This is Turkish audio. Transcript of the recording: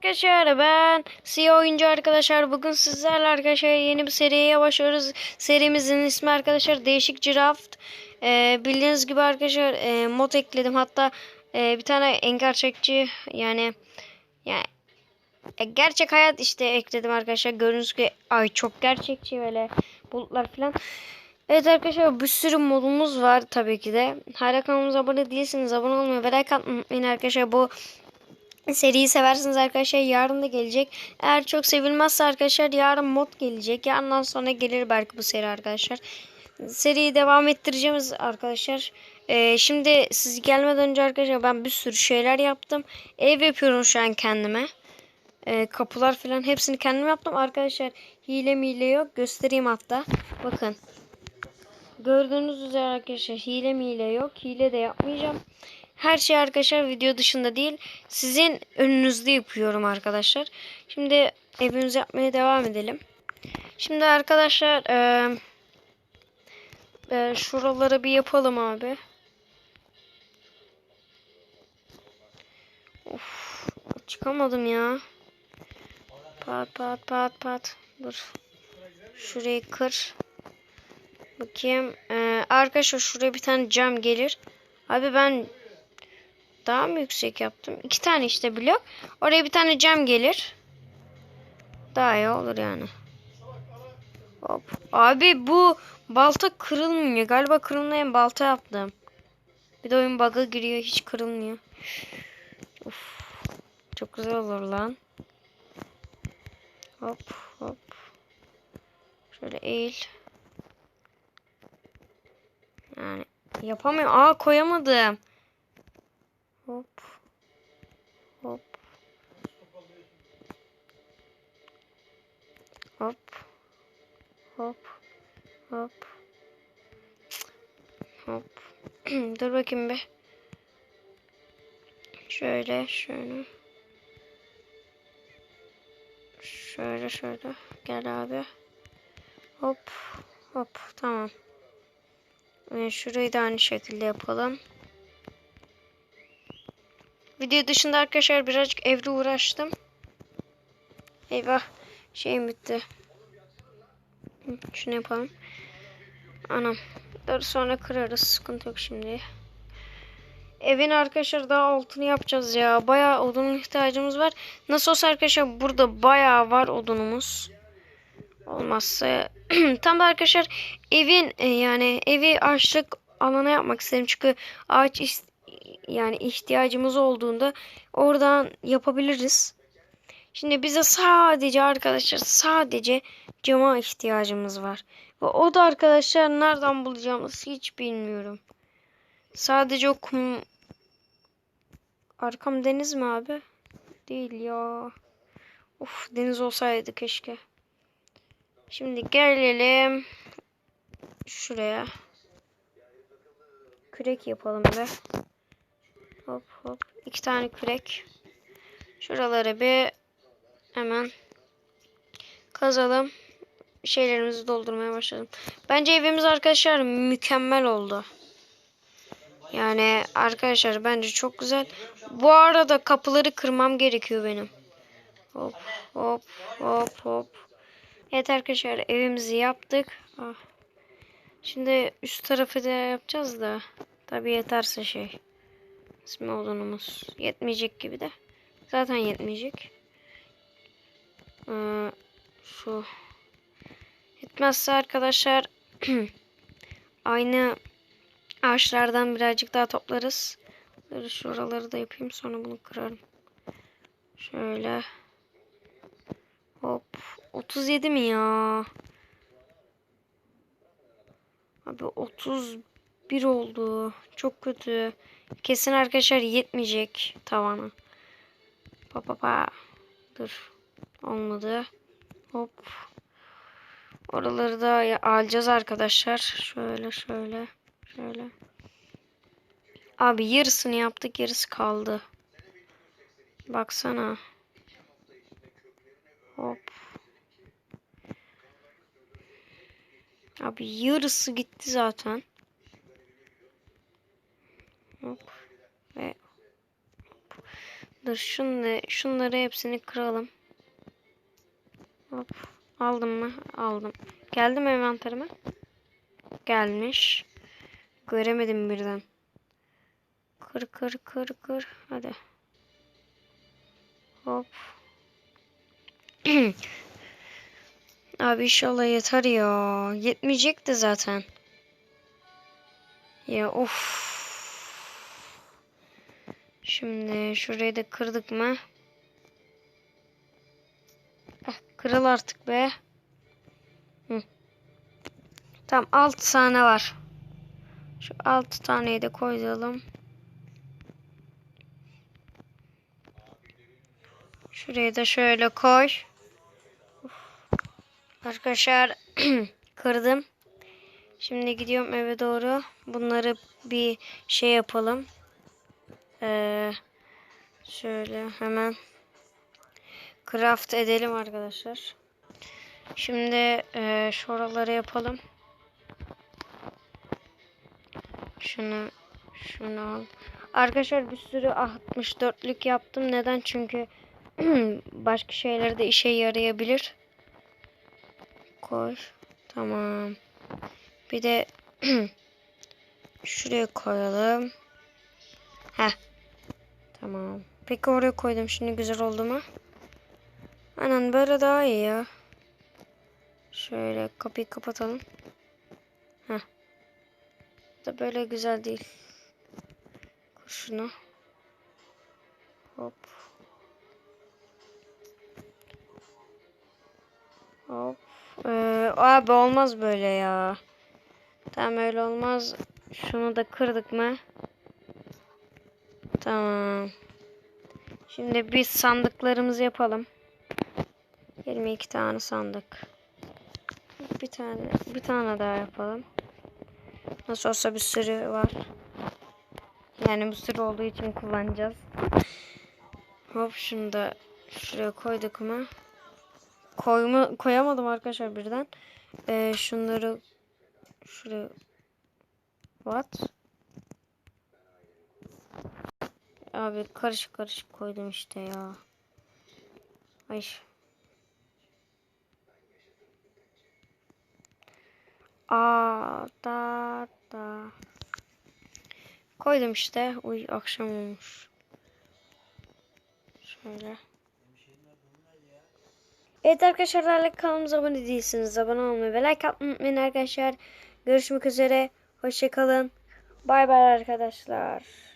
Arkadaşlar ben CEO oyuncu arkadaşlar bugün sizlerle arkadaşlar yeni bir seriye başlıyoruz. Serimizin ismi arkadaşlar Değişik Craft. Ee, bildiğiniz gibi arkadaşlar e, mod ekledim. Hatta e, bir tane engar çekici yani yani e, gerçek hayat işte ekledim arkadaşlar. Gördüğünüz gibi ay çok gerçekçi böyle bulutlar falan. Evet arkadaşlar bir sürü modumuz var tabii ki de. Hala kanalımıza abone değilseniz abone olmayı ve like atmayı arkadaşlar. Bu seriyi seversiniz arkadaşlar. Yarın da gelecek. Eğer çok sevilmezse arkadaşlar yarın mod gelecek. Yarından sonra gelir belki bu seri arkadaşlar. Seriyi devam ettireceğiz arkadaşlar. Ee, şimdi siz gelmeden önce arkadaşlar ben bir sürü şeyler yaptım. Ev yapıyorum şu an kendime. Ee, kapılar falan hepsini kendim yaptım. Arkadaşlar hile mile yok. Göstereyim hatta. Bakın. Gördüğünüz üzere arkadaşlar hile mile yok. Hile de yapmayacağım. Her şey arkadaşlar video dışında değil. Sizin önünüzde yapıyorum arkadaşlar. Şimdi evimizi yapmaya devam edelim. Şimdi arkadaşlar e, e, şuraları bir yapalım abi. Of, çıkamadım ya. Pat pat pat pat. Dur. Şurayı kır. Bakayım. Ee, arkadaşlar şuraya bir tane cam gelir. Abi ben daha mı yüksek yaptım? İki tane işte blok. Oraya bir tane cam gelir. Daha iyi olur yani. Hop. Abi bu balta kırılmıyor. Galiba kırılmayan balta yaptım. Bir de oyun bug'a giriyor. Hiç kırılmıyor. Uf. Çok güzel olur lan. Hop hop. Şöyle eğil. Yani yapamıyorum. Aa koyamadım. Hop. Hop. Hop. Hop. Hop. Hop. Dur bakayım be. Şöyle şöyle. Şöyle şöyle. Gel abi. Hop. Hop. Tamam. Ee, şurayı da aynı şekilde yapalım. Video dışında arkadaşlar birazcık evde uğraştım. Eyvah. Şeyim bitti. Şunu yapalım. Anam. Dur sonra kırarız. Sıkıntı yok şimdi. Evin arkadaşlar daha altını yapacağız ya. Bayağı odunun ihtiyacımız var. Nasıl olsa arkadaşlar burada bayağı var odunumuz. Olmazsa tam da arkadaşlar evin e, yani evi ağaçlık alana yapmak istedim. Çünkü ağaç is- yani ihtiyacımız olduğunda oradan yapabiliriz. Şimdi bize sadece arkadaşlar sadece cama ihtiyacımız var. Ve o da arkadaşlar nereden bulacağımızı hiç bilmiyorum. Sadece o kum... Arkam deniz mi abi? Değil ya. Of deniz olsaydı keşke. Şimdi gelelim şuraya. Kürek yapalım be. İki tane kürek. Şuraları bir hemen kazalım. Şeylerimizi doldurmaya başladım. Bence evimiz arkadaşlar mükemmel oldu. Yani arkadaşlar bence çok güzel. Bu arada kapıları kırmam gerekiyor benim. Hop hop hop hop. Evet arkadaşlar evimizi yaptık. Ah. Şimdi üst tarafı da yapacağız da. Tabi yeterse şey. İsmi odunumuz. Yetmeyecek gibi de. Zaten yetmeyecek. Ee, şu. Yetmezse arkadaşlar aynı ağaçlardan birazcık daha toplarız. Şuraları da yapayım sonra bunu kırarım. Şöyle. Hop. 37 mi ya? Abi 31 oldu. Çok kötü. Kesin arkadaşlar yetmeyecek tavana. Pa pa pa. Dur. Olmadı. Hop. Oraları da alacağız arkadaşlar. Şöyle şöyle. Şöyle. Abi yarısını yaptık. Yarısı kaldı. Baksana. Hop. Abi yarısı gitti zaten. Hop. Ve Dur şunu, şunları hepsini kıralım. Hop. Aldım mı? Aldım. Geldi mi envanterime? Gelmiş. Göremedim birden. Kır kır kır kır. Hadi. Hop. Abi inşallah yeter ya. Yetmeyecekti zaten. Ya of. Şimdi şurayı da kırdık mı? Eh, kırıl artık be. Hı. Tamam 6 tane var. Şu 6 taneyi de koyalım. Şurayı da şöyle koy. Uf. Arkadaşlar kırdım. Şimdi gidiyorum eve doğru. Bunları bir şey yapalım. Ee, şöyle hemen craft edelim arkadaşlar. Şimdi e, şuraları yapalım. Şunu şunu al. Arkadaşlar bir sürü 64'lük yaptım. Neden? Çünkü başka şeylerde işe yarayabilir. Koy. Tamam. Bir de şuraya koyalım. Heh. Tamam. Peki oraya koydum. Şimdi güzel oldu mu? Aynen böyle daha iyi ya. Şöyle kapıyı kapatalım. Heh. Da böyle güzel değil. Koy şunu. Hop. Hop. Ee, abi olmaz böyle ya. Tamam öyle olmaz. Şunu da kırdık mı? Tamam. Şimdi biz sandıklarımızı yapalım. 22 tane sandık. Bir tane, bir tane daha yapalım. Nasıl olsa bir sürü var. Yani bir sürü olduğu için kullanacağız. Hop şunu da şuraya koyduk mu? Koyma, koyamadım arkadaşlar birden. Ee, şunları şuraya What? Abi karışık karışık koydum işte ya. Ay. Aa da da. Koydum işte. Uy akşam olmuş. Şöyle. Evet arkadaşlar hala kanalımıza abone değilsiniz. Abone olmayı ve like atmayı arkadaşlar. Görüşmek üzere. Hoşçakalın. Bay bay arkadaşlar.